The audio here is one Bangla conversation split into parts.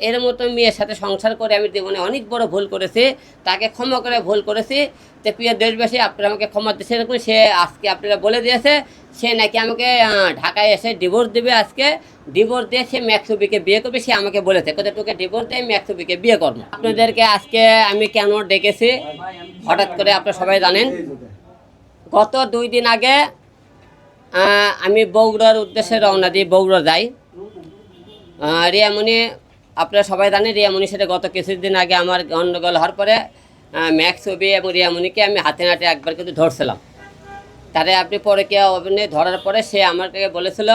এর মতো মেয়ের সাথে সংসার করে আমি জীবনে অনেক বড় ভুল করেছি তাকে ক্ষমা করে ভুল করেছি। তো প্রিয় দেশবাসী আপনারা আমাকে ক্ষমা দিচ্ছে এরকম সে আজকে আপনারা বলে দিয়েছে সে নাকি আমাকে ঢাকায় এসে ডিভোর্স দেবে আজকে। ডিভোর্স দিয়ে সে ম্যাক্সুবিকে বিয়ে করবে সে আমাকে বলেছে কোথায় তোকে ডিভোর্স দিয়ে ম্যাক্সুবিকে বিয়ে করব। আপনাদেরকে আজকে আমি কেন ডেকেছি? হঠাৎ করে আপনারা সবাই জানেন গত দুই দিন আগে আমি বগুড়ার উদ্দেশ্যে রওনা দিই বগুড়া যাই। আহ, রিয়ামণি আপনারা সবাই জানেন রিয়ামণির সাথে গত কিছুদিন আগে আমার গণ্ডগোল হওয়ার পরে ম্যাক্স ছবি এবং রিয়ামণিকে আমি হাতে নাটে একবার কিন্তু ধরছিলাম। তারে আপনি পরে কে অভিনয় ধরার পরে সে আমাকে বলেছিল,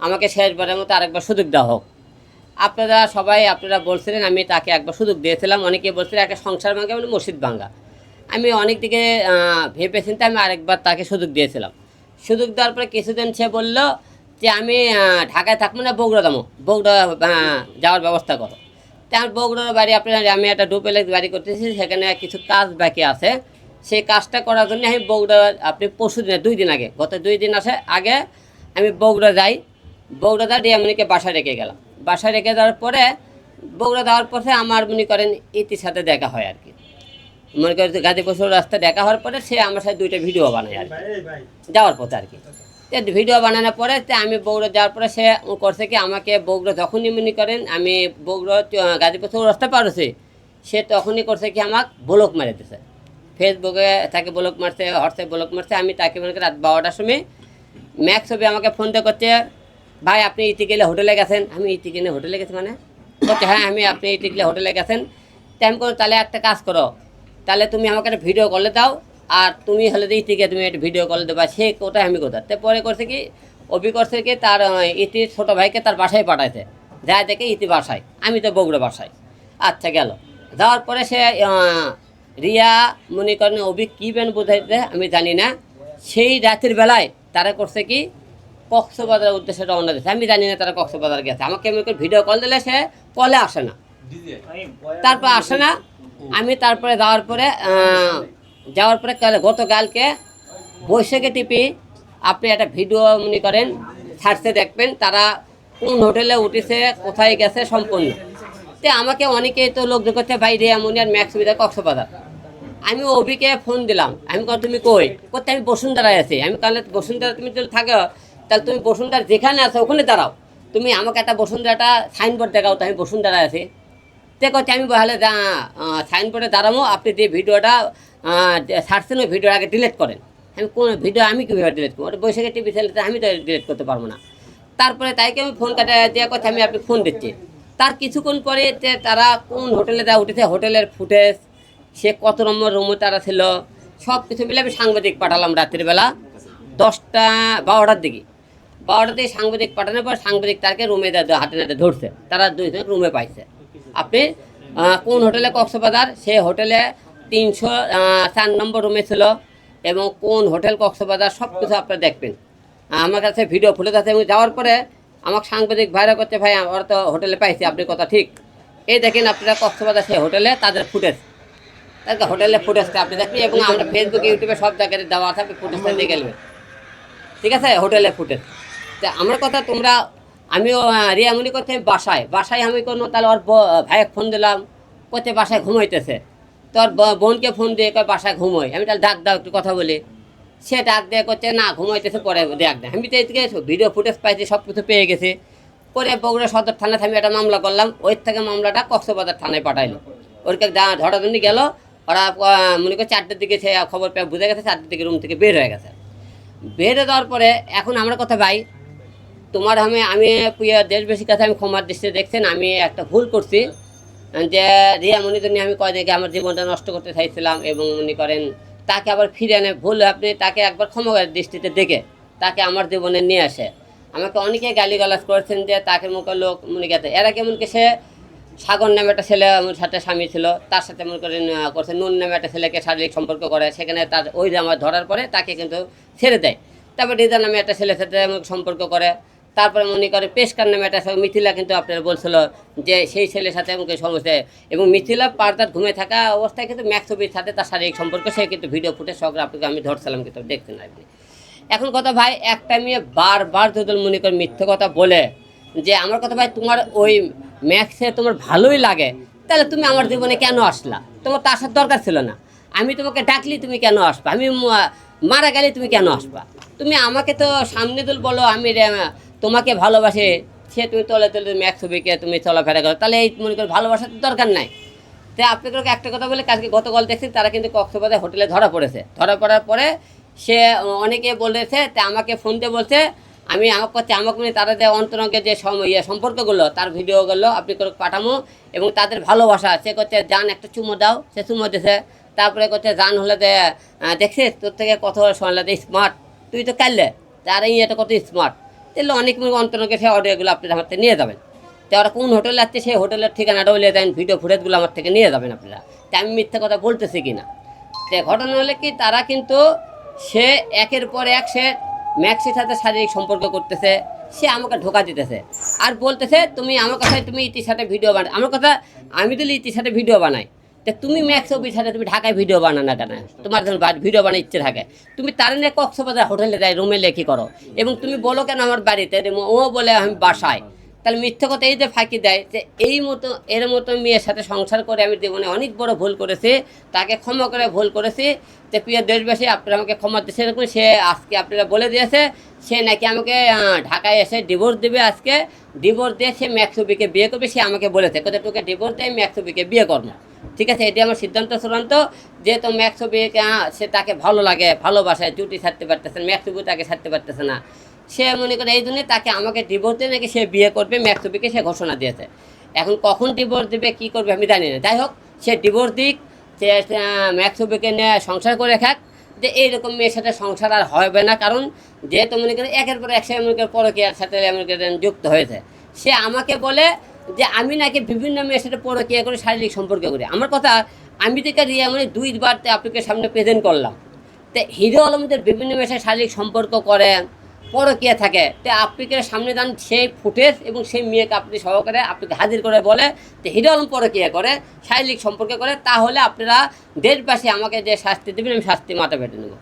আমাকে শেষবারের মতো আরেকবার সুযোগ দেওয়া হোক। আপনারা সবাই, আপনারা বলছিলেন, আমি তাকে একবার সুযোগ দিয়েছিলাম। অনেকে বলছিলেন একটা সংসার ভাঙ্গা মানে মসজিদ ভাঙ্গা আমি অনেক দিকে ভেবে আমি আরেকবার তাকে সুযোগ দিয়েছিলাম। সুযোগ দেওয়ার পরে কিছুদিন সে বলল যে আমি ঢাকায় থাকব না বগুড়া দামো বগুড়া যাওয়ার ব্যবস্থা করো। তা আমার বগুড়ার বাড়ি আপনার, আমি একটা ডুপ্লেক্স বাড়ি করতেছি, সেখানে কিছু কাজ বাকি আছে। সেই কাজটা করার জন্য আমি বগুড়া, আপনি পরশু দিনে, দুই দিন আগে, গত দুই দিন আসে, আগে আমি বগুড়া যাই। বগুড়া যা রিয়ামণিকে বাসায় রেখে গেলাম। বাসায় রেখে যাওয়ার পরে, বগুড়া যাওয়ার পথে আমার মনে করেন, ইতির সাথে দেখা হয় আর কি। মনে করেন গাজীপুর রাস্তা দেখা হওয়ার পরে, সে আমার সাথে দুইটা ভিডিও বানায় আর কি। যাওয়ার পথে আর কি। তো ভিডিও বানানোর পরে তো আমি বগুড়া যাওয়ার পরে সে করছে কি আমাকে বগুড়া যখনই মনে করেন, আমি বগুড়া গাজীপুর থেকে রাস্তা পার হয়েছি, সে তখনই করছে কি আমাকে ব্লক মেরে দিছে। ফেসবুকে তাকে ব্লক মারছে হোয়াটসঅ্যাপ ব্লক মারছে, আমি তাকে মনে করি রাত বারোটার সময় ম্যাক্স ছবি আমাকে ফোন দিয়ে করছে, ভাই, আপনি ইতি গেলে হোটেলে গেছেন? আমি ইতি গেলে হোটেলে গেছি মানে? বলছে হ্যাঁ আমি, আপনি ইতি গেলে হোটেলে গেছেন। তাই করো তাহলে একটা কাজ করো, তাহলে তুমি আমাকে একটা ভিডিও কলে দাও আর তুমি হলে যে ইতিকে তুমি একটা ভিডিও কল দেবা সে কোথায় আমি কোথায়? তো পরে করছে কি অভি করছে কি তার ইতির ছোটো ভাইকে তার বাসায় পাঠাইছে। যায় দেখে ইতি বাসায় আমি তো বগুড়া বাসায়। আচ্ছা গেল। যাওয়ার পরে সে রিয়া মনে করেন অভি কী বেন বোঝাইতে আমি জানি না। সেই রাতের বেলায় তারা করছে কি কক্সবাজারের উদ্দেশ্যে রওনা দিয়েছে। আমি জানি না তারা কক্সবাজার গেছে। আমাকে এমনি করে ভিডিও কল দিলে সে কলে আসে না। তারপর আসে না। আমি তারপরে যাওয়ার পরে যাওয়ার পরে কাল- গতকালকে বৈশাখে টিপি আপনি একটা ভিডিও মনে করেন, ছাড়তে দেখবেন, তারা কোন হোটেলে উঠেছে, কোথায় গেছে সম্পূর্ণ। তে আমাকে অনেকেই তো লোক করছে, ভাই, রে, এমনি আর ম্যাক্স সুবিধা কক্সবাজার। আমি অভিকে ফোন দিলাম, আমি কল তুমি কই? করতে আমি বসুন্ধরায় আছি। আমি কালে বসুন্ধরা তুমি যদি থাকো, তাহলে তুমি বসুন্ধরা যেখানে আছো, ওখানে দাঁড়াও। তুমি আমাকে একটা বসুন্ধরাটা সাইনবোর্ড দেখাও তো আমি বসুন্ধরায় আছি। তে করছে আমি বলে সাইনবোর্ডে দাঁড়াবো আপনি যে ভিডিওটা ছাড়ছেন ওই ভিডিওর আগে ডিলিট করেন। আমি কোন ভিডিও আমি কীভাবে ডিলিট করব? বৈশাখে টিভি চ্যানেলতে আমি তো ডিলেট করতে পারব না। তারপরে তাইকে আমি ফোন কাটা দেওয়া কথা আমি আপনি ফোন দিচ্ছি। তার কিছুক্ষণ পরে তারা কোন হোটেলে যা উঠেছে, হোটেলের ফুটেজ সে কত নম্বর রুমে তারা ছিল সব কিছু মিলে আমি সাংবাদিক পাঠালাম রাত্রির বেলা, দশটা, বারোটার দিকে। বারোটার দিকে সাংবাদিক পাঠানোর পর সাংবাদিক তাকে রুমে হাতে নাতে ধরছে। তারা দুইজন রুমে পাইছে। আপনি কোন হোটেলে কক্সবাজার সেই হোটেলে তিনশো চার নম্বর রুমে ছিল এবং কোন হোটেল কক্সবাজার সব কিছু আপনারা দেখবেন। আমার কাছে ভিডিও ফুটেজ আছে এবং যাওয়ার পরে আমাকে সাংবাদিক ভাইরা করছে ভাই ওরা তো হোটেলে পাইছি আপনি কথা ঠিক। এই দেখেন আপনারা কক্সবাজার সেই হোটেলে তাদের ফুটেজ তাদের হোটেলে ফুটেজটা আপনি দেখবেন এবং আমরা ফেসবুক ইউটিউবে সব জায়গায় দেওয়া আছে আপনি ফুটেজটা দিয়ে গেলবেন ঠিক আছে? হোটেলে ফুটেজ তা আমার কথা তোমরা আমিও আহ, রিয়ামণি করতে বাসায়। বাসায় আমি কোনো তাহলে ওর ভাইকে ফোন দিলাম। করতে বাসায় ঘুমাইতেছে। তোর বোনকে ফোন দিয়ে কয়, বাসায় ঘুমোয়। আমি তাহলে ডাক দাও, একটু কথা বলি। সে ডাক দিয়ে করছে, না, ঘুমাইতেছে, পরে ডাক দেয় আমি তো এদিকে ভিডিও ফুটেজ পাইছি সব কিছু পেয়ে গেছে। পরে বগুড়া সদর থানাতে আমি একটা মামলা করলাম। ওই থেকে মামলাটা কক্সবাজার থানায় পাঠাইলো। ওরকে জন্য গেল। ওরা মনে করি চারটের দিকে সে খবর পেয়ে বুঝে গেছে, চারটের দিকে রুম থেকে বের হয়ে গেছে। বের হয়ে যাওয়ার পরে এখন আমরা কথা ভাই, তোমার আমি আমি দেশবাসীর কাছে আমি ক্ষমার দৃষ্টিতে দেখছেন, আমি একটা ভুল করছি। যে রিয়া মনি জন্য আমি কয় দেখে আমার জীবনটা নষ্ট করতে চাইছিলাম এবং মনে করেন তাকে আবার ফিরে এনে ভুল আপনি, তাকে একবার ক্ষমার দৃষ্টিতে দেখে তাকে আমার জীবনে নিয়ে আসে। আমাকে অনেকে গালিগালাজ করেছেন যে তাকে মুখে লোক মনে গেছে এরা কেমন কি সে সাগর নামে একটা ছেলে আমার সাথে স্বামী ছিল, তার সাথে মনে করেন করছে, নুন নামে একটা ছেলেকে শারীরিক সম্পর্ক করে, সেখানে তার ওই আমার ধরার পরে তাকে কিন্তু ছেড়ে দেয়। তারপর রিজা নামে একটা ছেলের সাথে সম্পর্ক করে তারপরে মনে করে পেশকার নামে একটা মিথিলা কিন্তু আপনারা বলছিল যে সেই ছেলের সাথে আমাকে সমস্যা। এবং মিথিলা পার্দার ঘুমে থাকা অবস্থায় কিন্তু ম্যাক্সবির সাথে তার শারীরিক সম্পর্ক, সে কিন্তু ভিডিও ফুটে সব আপনাকে, আমি ধরছিলাম কিন্তু দেখতেন আপনি। এখন কথা ভাই, একটা মেয়ে বারবার যদি মনে করে মিথ্যে কথা বলে যে, আমার কথা ভাই, তোমার ওই ম্যাক্সে তোমার ভালোই লাগে। তাহলে তুমি আমার জীবনে কেন আসলা? তোমার তো আসার দরকার ছিল না। আমি তোমাকে ডাকলি, তুমি কেন আসবা? আমি মারা গেলে তুমি কেন আসবা? তুমি আমাকে তো সামনে তুল বলো, আমি তোমাকে ভালোবাসে, সে তুমি তলে তলে ম্যাক্স ছবিকে তুমি চলাফেরা করো, তাহলে এই মনে করো ভালোবাসার তো দরকার নাই। তাই আপনাদেরকে একটা কথা বলে কালকে গতকাল দেখছি তারা কিন্তু কক্সবাজার হোটেলে ধরা পড়েছে। ধরা পড়ার পরে সে অনেকে বলেছে, তা আমাকে ফোন দিয়ে বলছে, আমি আমাকে করছে আমাকে মানে তারা যে অন্তরঙ্গের যে ইয়ে সম্পর্কগুলো তার ভিডিওগুলো আপনি করে পাঠামো এবং তাদের ভালোবাসা, সে করছে যান একটা চুমো দাও, সে চুমো দিছে। তারপরে করছে যান হলে দেখছিস তোর থেকে কত শোনালে স্মার্ট তুই তো কাললে তার এই এটা কত স্মার্ট তাহলে অনেক অন্তরঙ্গের সেই অডিওগুলো আপনারা আমার থেকে নিয়ে যাবেন। তো ওরা কোন হোটেলে যাচ্ছে সেই হোটেলের ঠিকানাটাও নিয়ে দেন ভিডিও ফুটেজগুলো আমার থেকে নিয়ে যাবেন আপনারা। তা আমি মিথ্যা কথা বলতেছি কি না তো ঘটনা হলে কি, তারা কিন্তু সে একের পর এক সে ম্যাক্সের সাথে শারীরিক সম্পর্ক করতেছে, সে আমাকে ঢোকা দিতেছে। আর বলতেছে, তুমি আমার কথায়, তুমি ইতির সাথে ভিডিও বানাই আমার কথা, আমি তো ইতির সাথে ভিডিও বানাই তা তুমি ম্যাক্স অফিস তুমি ঢাকায় ভিডিও বানা না কেন? তোমার ভিডিও বানার ইচ্ছে থাকে। তুমি তার নিয়ে কক্সবাজার হোটেলে যাই রুমে লেখি করো? এবং তুমি বলো কেন আমার বাড়িতে? ও বলে আমি বাসায়। তাহলে মিথ্যে কথা এই যে ফাঁকি দেয়, যে এই মতো, এর মতো মেয়ের সাথে সংসার করে আমি জীবনে অনেক বড় ভুল করেছি, তাকে ক্ষমা করে ভুল করেছি। তো প্রিয় দেশবাসী, আপনারা আমাকে ক্ষমা দিচ্ছে এরকম সে আজকে আপনারা বলে দিয়েছে, সে নাকি আমাকে ঢাকায় এসে ডিভোর্স দেবে আজকে। ডিভোর্স দিয়ে সে ম্যাক্সুবিকে বিয়ে করবে, সে আমাকে বলেছে। কোথায় তোকে ডিভোর্স দিয়ে ম্যাক্সুবিকে বিয়ে করব। ঠিক আছে, এটি আমার সিদ্ধান্ত চূড়ান্ত। যেহেতু ম্যাক্সুবিকে সে তাকে ভালো লাগে, ভালোবাসায় জুটি ছাড়তে পারতেছে না ম্যাক্সুবি তাকে ছাড়তে পারতেছে না। সে মনে করে এই জন্য তাকে আমাকে ডিভোর্স দিয়ে নাকি সে বিয়ে করবে ম্যাক্সুবিকে সে ঘোষণা দিয়েছে। এখন কখন ডিভোর্স দেবে, কী করবে আমি জানি না। যাই হোক, সে ডিভোর্স দিক, সে ম্যাক্সুবিকে নিয়ে সংসার করে খাক। যে এইরকম মেয়ের সাথে সংসার আর হবে না, কারণ যেহেতু মনে করেন একের পর এক সে মনে করেন পরকীয়ার সাথে মনে করেন যুক্ত হয়েছে। সে আমাকে বলে যে আমি নাকি বিভিন্ন মেয়ের সাথে পরকীয়া করে শারীরিক সম্পর্ক করি। আমার কথা, আমি থেকে রিয়া মানে দুইবার আপনাকে সামনে প্রেজেন্ট করলাম। তো হিরো আলমদের বিভিন্ন মেয়ের সাথে শারীরিক সম্পর্ক করে, পরকীয়া থাকে, তো আপনাকে সামনে দান সেই ফুটেজ এবং সেই মেয়েকে আপনি সহকারে আপনাকে হাজির করে বলে যে হিরো আলম পরকীয়া করে, শারীরিক সম্পর্ক করে, তাহলে আপনারা দেশবাসী আমাকে যে শাস্তি দেবেন, আমি শাস্তি মাথা পেটে নেব।